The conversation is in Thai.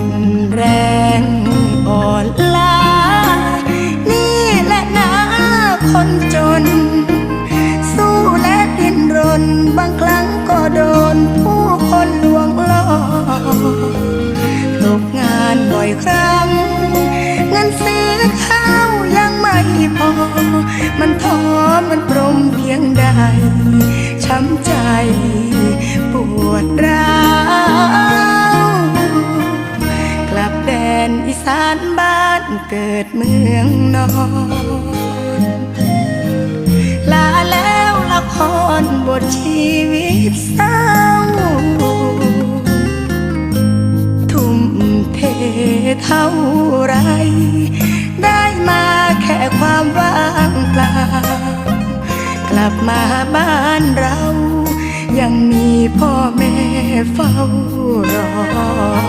ดแรงอ่อนล้า นี่แหละนะคนจน สู้และดิ้นรน บางครั้งก็โดนผู้คนลวงล่อตกงานบ่อยครั้งเงินซื้อข้าวยังไม่พอ มันท้อมันปรมเพียงใดช้ำใจ อีสานบ้านเกิดเมืองนอนลาแล้วละครบทชีวิตเศร้า ทุ่มเทเท่าไร ได้มาแค่ความว่างเปล่า กลับมาบ้านเรายังมีพ่อแม่เฝ้ารอ